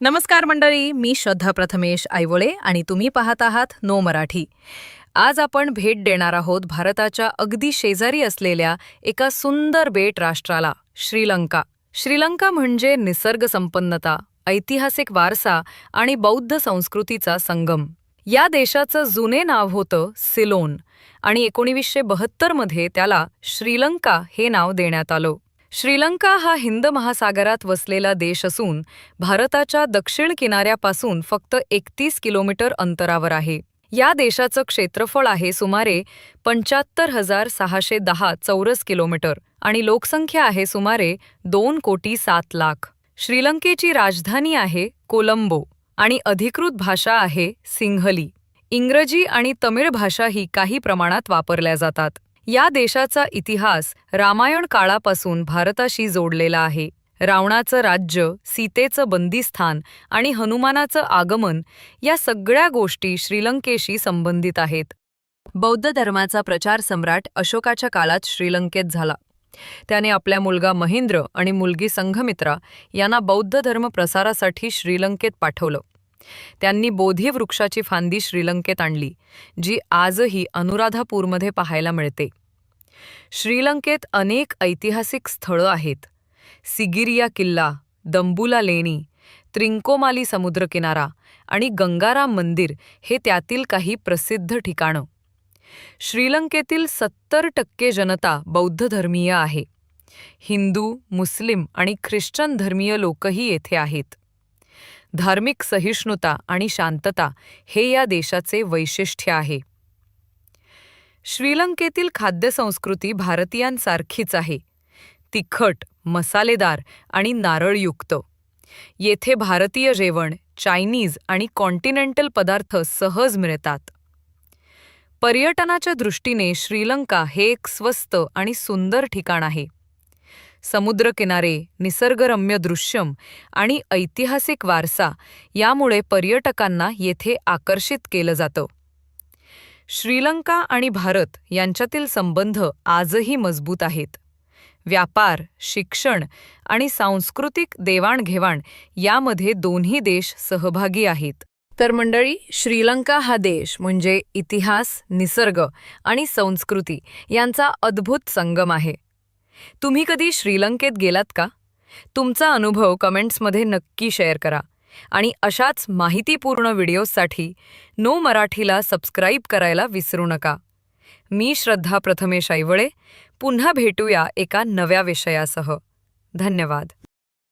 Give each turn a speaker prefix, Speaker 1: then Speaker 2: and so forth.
Speaker 1: नमस्कार मंडळी मी श्रद्धा प्रथमेश आयवळे आणि तुम्ही पाहत आहात नो मराठी. आज आपण भेट देणार आहोत भारताच्या अगदी शेजारी असलेल्या एका सुंदर बेट राष्ट्राला श्रीलंका. श्रीलंका म्हणजे निसर्गसंपन्नता ऐतिहासिक वारसा आणि बौद्ध संस्कृतीचा संगम. या देशाचं जुने नाव होतं सिलोन आणि एकोणीसशे बहत्तरमध्ये त्याला श्रीलंका हे नाव देण्यात आलं. श्रीलंका हा हिंद महासागरात वसलेला देश असून भारताच्या दक्षिण किनाऱ्यापासून फक्त एकतीस किलोमीटर अंतरावर आहे. या देशाचं क्षेत्रफळ आहे सुमारे पंच्याहत्तर हजार सहाशे दहा चौरस किलोमीटर आणि लोकसंख्या आहे सुमारे दोन कोटी सात लाख. श्रीलंकेची राजधानी आहे कोलंबो आणि अधिकृत भाषा आहे सिंहली इंग्रजी आणि तमिळ भाषा ही काही प्रमाणात वापरल्या जातात. या देशाचा इतिहास रामायण काळापासून भारताशी जोडलेला आहे. रावणाचं राज्य सीतेचं बंदिस्थान आणि हनुमानाचं आगमन या सगळ्या गोष्टी श्रीलंकेशी संबंधित आहेत. बौद्ध धर्माचा प्रचार सम्राट अशोकाच्या काळात श्रीलंकेत झाला. त्याने आपल्या मुलगा महेंद्र आणि मुलगी संघमित्रा यांना बौद्ध धर्म प्रसारासाठी श्रीलंकेत पाठवलं. त्यांनी बोधी वृक्षाची फांदी श्रीलंकेत आणली जी आजही अनुराधापूरमध्ये पाहायला मिळते. श्रीलंकेत अनेक ऐतिहासिक स्थळं आहेत. सिगिरिया किल्ला दंबुला लेणी त्रिंकोमाली समुद्रकिनारा आणि गंगाराम मंदिर हे त्यातील काही प्रसिद्ध ठिकाणं. श्रीलंकेतील सत्तर टक्के जनता बौद्ध धर्मीय आहे. हिंदू मुस्लिम आणि ख्रिश्चन धर्मीय लोकही येथे आहेत. धार्मिक सहिष्णुता आणि शांतता हे या देशाचे वैशिष्ट्य आहे. श्रीलंकेतील खाद्यसंस्कृती भारतीयांसारखीच आहे. तिखट मसालेदार आणि नारळयुक्त. येथे भारतीय जेवण चायनीज आणि कॉन्टिनेंटल पदार्थ सहज मिळतात. पर्यटनाच्या दृष्टीने श्रीलंका हे एक स्वस्त आणि सुंदर ठिकाण आहे. समुद्रकिनारे निसर्गरम्य दृश्यम आणि ऐतिहासिक वारसा यामुळे पर्यटकांना येथे आकर्षित केलं जातं. श्रीलंका आणि भारत यांच्यातील संबंध आजही मजबूत आहेत. व्यापार शिक्षण आणि सांस्कृतिक देवाणघेवाण यामध्ये दोन्ही देश सहभागी आहेत. तर मंडळी श्रीलंका हा देश म्हणजे इतिहास निसर्ग आणि संस्कृती यांचा अद्भुत संगम आहे. तुम्ही कधी श्रीलंकेत गेलात का? तुमचा अनुभव कमेंट्समध्ये नक्की शेअर करा. आणि अशाच माहितीपूर्ण व्हिडिओजसाठी नो मराठीला सबस्क्राईब करायला विसरू नका. मी श्रद्धा प्रथमेश ऐवळे. पुन्हा भेटूया एका नव्या विषयासह. धन्यवाद.